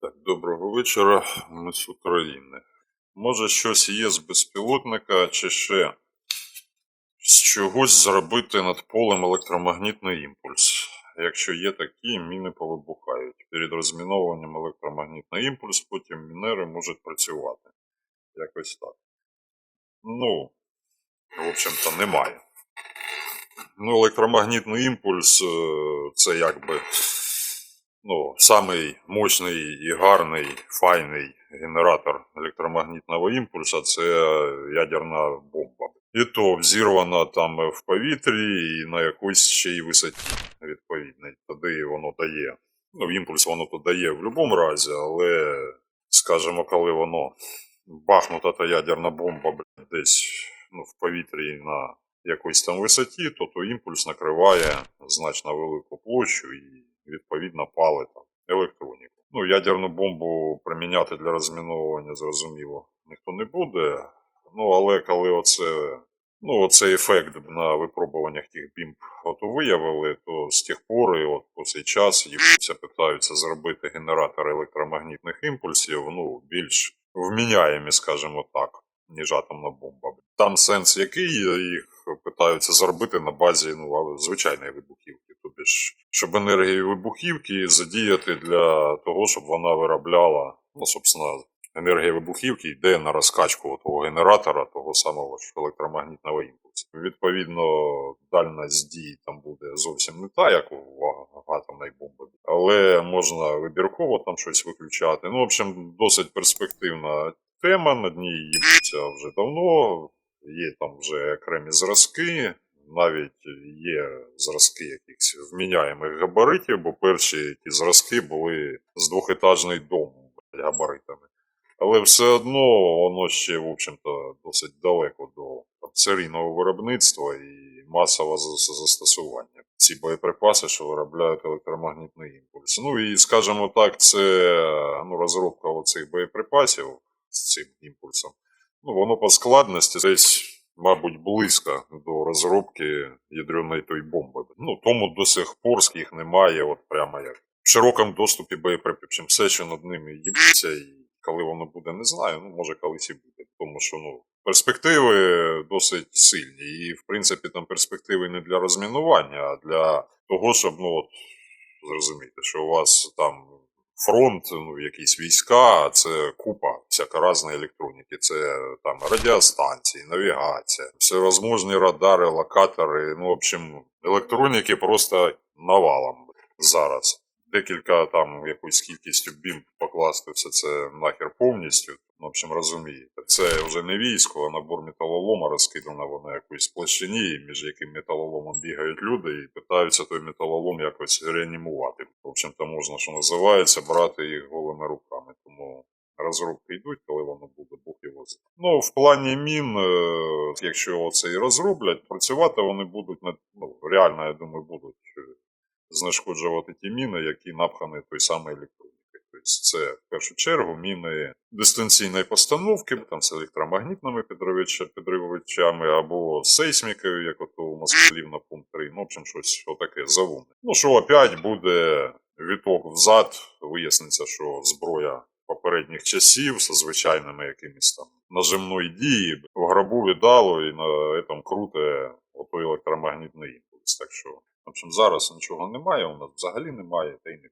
Так, доброго вечора, ми з України. Може, щось є з безпілотника, чи ще з чогось зробити над полем електромагнітний імпульс. Якщо є такі, міни повибухають. Перед розмінованням електромагнітний імпульс, потім мінери можуть працювати. Якось так. Ну, в общем-то, немає. Ну, електромагнітний імпульс е, це якби ну, самий мощний і гарний, файний генератор електромагнітного імпульсу це ядерна бомба. І то взірвана там в повітрі і на якоїсь ще й висоті відповідній. Тоді воно дає. Ну, імпульс воно то дає в будь-якому разі, але, скажімо, коли воно бахнута та ядерна бомба десь ну, в повітрі на якоїсь там висоті, то то імпульс накриває значно велику площу і відповідно палить там електроніку. Ну, ядерну бомбу приміняти для розміновування, зрозуміло, ніхто не буде. Ну, але коли оце, ну, оцей ефект на випробуваннях тих бімб от виявили, то з тих пор і от по цей час їбуться, питаються зробити генератор електромагнітних імпульсів, ну, більш вміняємі, скажімо так, ніж атомна бомба. Там сенс який, їх питаються зробити на базі ну, звичайної вибухівки. Щоб енергію вибухівки задіяти для того, щоб вона виробляла, ну, собственно, енергія вибухівки йде на розкачку того генератора, того самого електромагнітного імпульсу. Відповідно, дальність дії там буде зовсім не та, як у атомної бомби, але можна вибірково там щось виключати. Ну, в общем, досить перспективна тема, над ній їбуться вже давно. Є там вже окремі зразки, навіть є зразки якихось вміняємих габаритів, бо перші ті зразки були з двохетажний дом габаритами. Але все одно воно ще, в общем-то, досить далеко до там, серійного виробництва і масового застосування. Ці боєприпаси, що виробляють електромагнітний імпульс. Ну і, скажімо так, це ну, розробка оцих боєприпасів з цим імпульсом. Ну, воно по складності десь, мабуть, близько до розробки ядерної той бомби. Ну, тому до сих пор їх немає, от прямо як в широкому доступі боєприпасів. Все, що над ними їбиться, і коли воно буде, не знаю. Ну, може, колись і буде. Тому що ну, перспективи досить сильні. І, в принципі, там перспективи не для розмінування, а для того, щоб, ну, от, зрозуміти, що у вас там фронт, ну, якісь війська, це купа всяка різної електроніки. Це там радіостанції, навігація, всевозможні радари, локатори. Ну, в общем, електроніки просто навалом зараз. Декілька там якоюсь кількістю бімб покласти все це нахер повністю. Ну, в общем, розумієте, це вже не військо, а набор металолома розкидано на якоїсь площині, між яким металоломом бігають люди і питаються той металолом якось реанімувати. В общем-то, можна, що називається, брати їх голими руками. Тому розробки йдуть, коли воно буде, Бог його знає. Ну, в плані мін, е, якщо це і розроблять, працювати вони будуть ну, реально, я думаю, будуть знешкоджувати ті міни, які напхані той електроніки. Тобто це в першу чергу міни дистанційної постановки, там з електромагнітними підривача- підривачами або сейсмікою, як от у москалів на пункт 3. Ну, в общем, щось отаке завуне. Ну, що опять буде віток взад, виясниться, що зброя попередніх часів зі звичайними якимись там нажимної дії в гробу віддало і на цьому круте отой електромагнітний імпульс. Так що, в общем, зараз нічого немає, у нас взагалі немає, та й не